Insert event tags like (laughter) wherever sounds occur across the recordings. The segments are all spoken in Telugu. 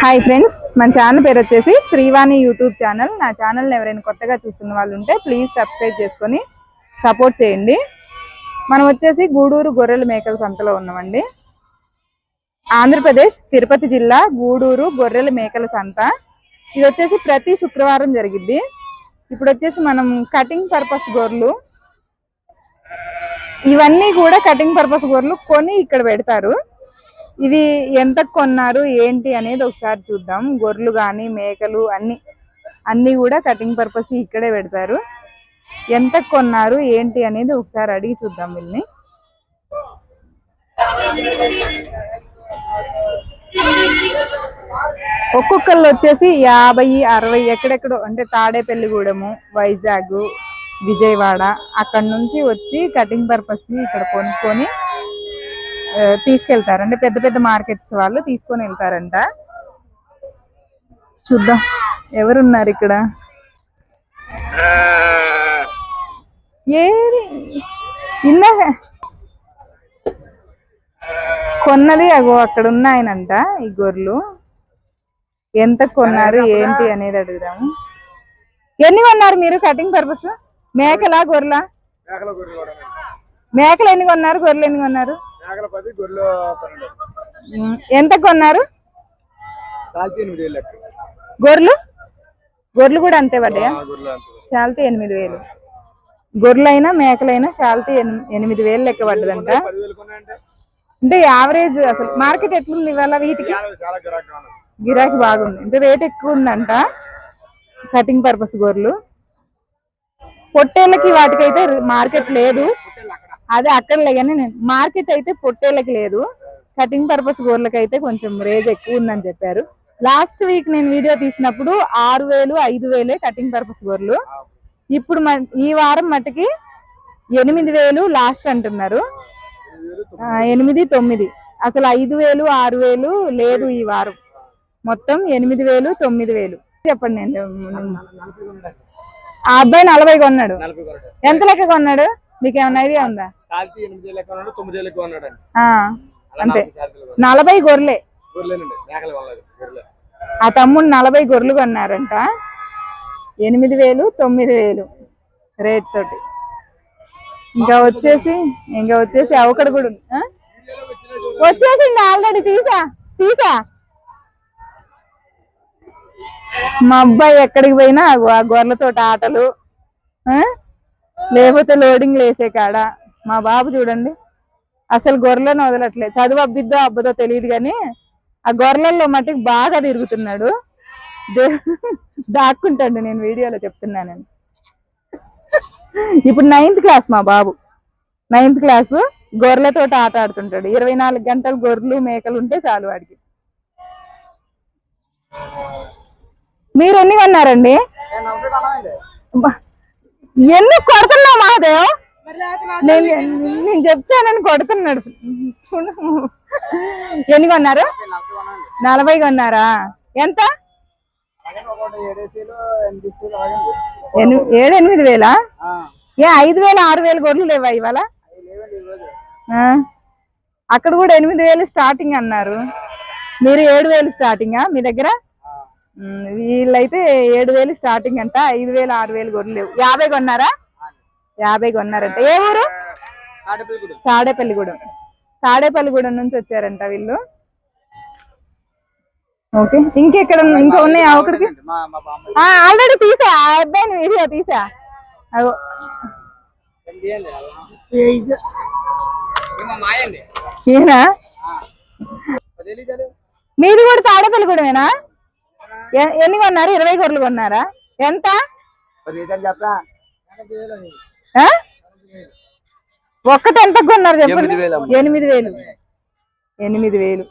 హాయ్ ఫ్రెండ్స్ మన ఛానల్ పేరు వచ్చేసి శ్రీవాణి యూట్యూబ్ ఛానల్ నా ఛానల్ని ఎవరైనా కొత్తగా చూస్తున్న వాళ్ళు ఉంటే ప్లీజ్ సబ్స్క్రైబ్ చేసుకొని సపోర్ట్ చేయండి. మనం వచ్చేసి గూడూరు గొర్రెల మేకల సంతలో ఉన్నామండి. ఆంధ్రప్రదేశ్ తిరుపతి జిల్లా గూడూరు గొర్రెల మేకల సంత. ఇది వచ్చేసి ప్రతి శుక్రవారం జరిగిద్ది. ఇప్పుడు వచ్చేసి మనం కటింగ్ పర్పస్ గొర్రెలు. ఇవన్నీ కూడా కటింగ్ పర్పస్ గొర్రెలు కొని ఇక్కడ పెడతారు. ఇవి ఎంత కొన్నారు ఏంటి అనేది ఒకసారి చూద్దాం. గొర్రెలు కానీ మేకలు అన్ని అన్ని కూడా కటింగ్ పర్పస్ ఇక్కడే పెడతారు. ఎంత కొన్నారు ఏంటి అనేది ఒకసారి అడిగి చూద్దాం వీళ్ళని. ఒక్కొక్కళ్ళు వచ్చేసి యాభై అరవై ఎక్కడెక్కడో అంటే తాడేపల్లిగూడెము వైజాగ్ విజయవాడ అక్కడ నుంచి వచ్చి కటింగ్ పర్పస్ ఇక్కడ కొనుక్కొని తీసుకెళ్తారు. అంటే పెద్ద పెద్ద మార్కెట్స్ వాళ్ళు తీసుకొని వెళ్తారంట. చూద్దాం. ఎవరున్నారు ఇక్కడ? ఏరి ఇందాక కొన్నది అగో అక్కడ ఉన్నాయనంట ఈ గొర్రెలు. ఎంత కొన్నారు ఏంటి అనేది అడుగుదాము. ఎన్ని కొన్నారు మీరు కటింగ్ పర్పస్? మేకలా గొర్రెలా. మేకలు ఎన్ని కొన్నారు గొర్రెలు ఎన్ని కొన్నారు? పది గొర్రెలు ఎంత కొన్నారు? గొర్రెలు? గొర్రెలు కూడా అంతే పడ్డాయా? ఆ గొర్రెలు అంత శాలతీ ఎనిమిది వేలు. గొర్రెలైనా మేకలైనా శాలతీ ఎన్- ఎనిమిది వేలు లెక్క పడ్డదంట. అంటే యావరేజ్ అసలు మార్కెట్ ఎట్లుంది ఇవాళ వీటికి? చాలా చాలా గిరాకీ బాగుంది. అంటే రేట్ ఎక్కువ ఉందంట కటింగ్ పర్పస్ గొర్రెలు. పొట్టేళ్ళకి వాటికైతే మార్కెట్ లేదు. అదే అక్కడలే కానీ నేను మార్కెట్ అయితే పొట్టేళ్ళకి లేదు. కటింగ్ పర్పస్ గొర్రెలకి అయితే కొంచెం రేజ్ ఎక్కువ ఉందని చెప్పారు. లాస్ట్ వీక్ నేను వీడియో తీసినప్పుడు ఆరు వేలు ఐదు వేలే కటింగ్ పర్పస్ గొర్రెలు ఇప్పుడు ఈ వారం మట్టుకి ఎనిమిది వేలు లాస్ట్ అంటున్నారు. ఎనిమిది తొమ్మిది. అసలు ఐదు వేలు ఆరు వేలు లేదు ఈ వారం. మొత్తం ఎనిమిది వేలు తొమ్మిది వేలు. చెప్పండి నేను. ఆ అబ్బాయి నలభై కొన్నాడు. ఎంత లెక్క కొన్నాడు? మీకు ఏమైనా ఐడియా ఉందా? అంతే. నలభై గొర్రెలే. ఆ తమ్ముడు నలభై గొర్రెలు కొన్నారంట. ఎనిమిది వేలు తొమ్మిది వేలు రేట్ తోటి. ఇంకా వచ్చేసి ఇంకా వచ్చేసి అవకడ కూడా? వచ్చేసింది ఆల్రెడీ తీసా తీసా. మా అబ్బాయి ఎక్కడికి పోయినా ఆ గొర్రెలతో ఆటలు ఆ? లేకపోతే లోడింగ్ వేసే కాడ. మా బాబు చూడండి అసలు గొర్రెలను వదలట్లే చదువు అబ్బిద్దో అబ్బదో తెలియదు కానీ ఆ గొర్రెలలో మట్టుకు బాగా తిరుగుతున్నాడు. దాక్కుంటాడు నేను వీడియోలో చెప్తున్నానని ఇప్పుడు నైన్త్ క్లాస్ మా బాబు. నైన్త్ క్లాస్ గొర్రెలతో ఆట ఆడుతుంటాడు. ఇరవై నాలుగు గంటలు గొర్రెలు మేకలు ఉంటే చాలు వాడికి. మీరు ఎన్ని కొన్నారండి ఎందుకు కొడుతున్నావు మాదేవ్ నేను నేను చెప్తానని కొడుతున్నాడు. చూడు. ఎన్ని కొన్నారు? నలభై కొన్నారా? ఎంత? ఏడు ఎనిమిది వేలా? ఏ ఐదు వేలు ఆరు వేలు గొర్రెలు లేవా ఇవాళ? అక్కడ కూడా ఎనిమిది వేలు స్టార్టింగ్ అన్నారు. మీరు ఏడు వేలు స్టార్టింగా మీ దగ్గర? వీళ్ళైతే ఏడు వేలు స్టార్టింగ్ అంట ఐదు వేలు ఆరు వేలు గొర్రెలు లేవు. యాభై కొన్నారా? యాభై కొన్నారంట. ఏ ఊరు? తాడేపల్లిగూడెం. తాడేపల్లిగూడెం. నుంచి వచ్చారంట వీళ్ళు. ఓకే. ఇంకెక్కడ ఇంకా ఉన్నాయా ఒకటికి ఆల్రెడీ తీసా. ఆ అబ్బాయిని వీడియో తీసా. అగో. మీది కూడా తాడేపల్లిగూడెమేనా? ఎన్ని కొన్నారు? ఇరవై గొర్రెలు కొన్నారా? ఎంత? ఒక్కటి ఎంత కొన్నారు చెప్పండి? ఎనిమిది వేలు. ఎనిమిది వేలు. ఎనిమిది వేలు.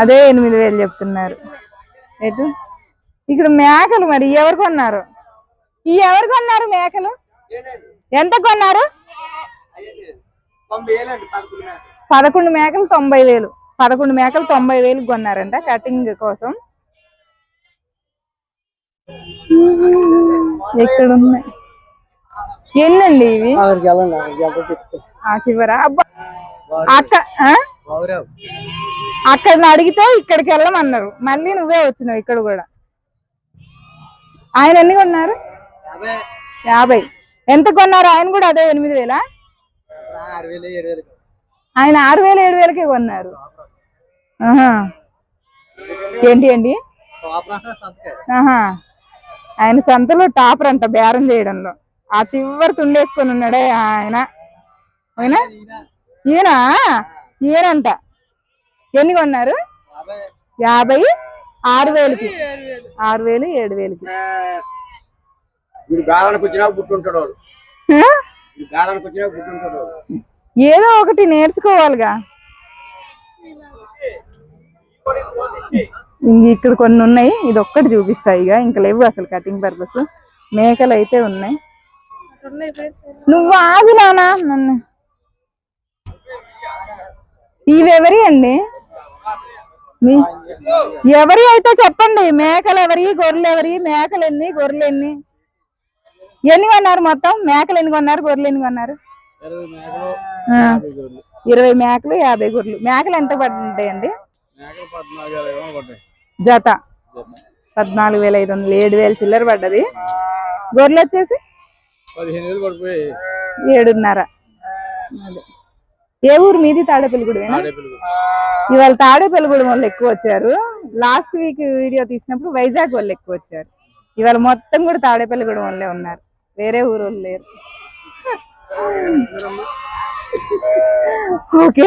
అదే ఎనిమిది వేలు చెప్తున్నారు. ఎటు? ఇక్కడ మేకలు మరి ఎవరు కొన్నారు? ఈ ఎవరు కొన్నారు మేకలు? ఎంత కొన్నారు? పదకొండు మేకలు తొంభై వేలు. పదకొండు మేకలు తొంభై వేలు కొన్నారంట కటింగ్ కోసం. ఇక్కడ ఉన్నాయి ఎన్నండి ఇవి? చివర? అబ్బా! అక్క అక్కడ అడిగితే ఇక్కడికి వెళ్ళమన్నారు. మళ్ళీ నువ్వే వచ్చినావు ఇక్కడ కూడా. ఆయన ఎన్ని కొన్నారు? యాభై. ఎంత కొన్నారు? ఆయన కూడా అదే ఎనిమిది వేలా? ఆయన ఆరు వేలు ఏడు వేలకే కొన్నారు. ఏంటి? అండి ఆయన సంతలో టాపర్ అంట బేరం చేయడంలో. ఆ చివరి తుండేసుకొని ఉన్నాడే ఆయన. అవునా ఈయన? ఈయనంట. ఎన్ని కొన్నారు? యాభై. ఆరు వేలకి. ఆరు వేలు ఏడు వేలకి. ఏదో ఒకటి నేర్చుకోవాలిగా. ఇక్కడ కొన్ని ఉన్నాయి. ఇది ఒక్కటి చూపిస్తాయి ఇక. ఇంకా లేవు అసలు కటింగ్ పర్పస్ మేకలు అయితే ఉన్నాయి. నువ్వు ఆగు నానా నన్ను. ఇవెవరి అండి? ఎవరి అయితే చెప్పండి. మేకలు ఎవరి గొర్రెలు ఎవరి మేకలు ఎన్ని గొర్రెలు ఎన్ని? ఎన్ని కొన్నారు మొత్తం? మేకలు ఎన్ని కొన్నారు గొర్రెలు ఎన్ని కొన్నారు? ఇరవై మేకలు యాభై గొర్రెలు. మేకలు ఎంత పడ్డాయండి? మేకలు పద్నాలుగు జత. పద్నాలుగు వేల ఐదు వందలు. ఏడు వేలు చిల్లర పడ్డది. గొర్రెలు వచ్చేసి? ఏడున్నర. ఏ ఊరు? మీది ఆడేపిల్లలు ఇవాళ తాడేపల్లిగూడెం వాళ్ళు ఎక్కువ వచ్చారు. లాస్ట్ వీక్ వీడియో తీసినప్పుడు వైజాగ్ వాళ్ళు ఎక్కువ వచ్చారు. ఇవాళ మొత్తం కూడా తాడేపల్లిగూడెం వాళ్ళే ఉన్నారు. వేరే ఊరు వాళ్ళు లేరు. (laughs) ఓకే.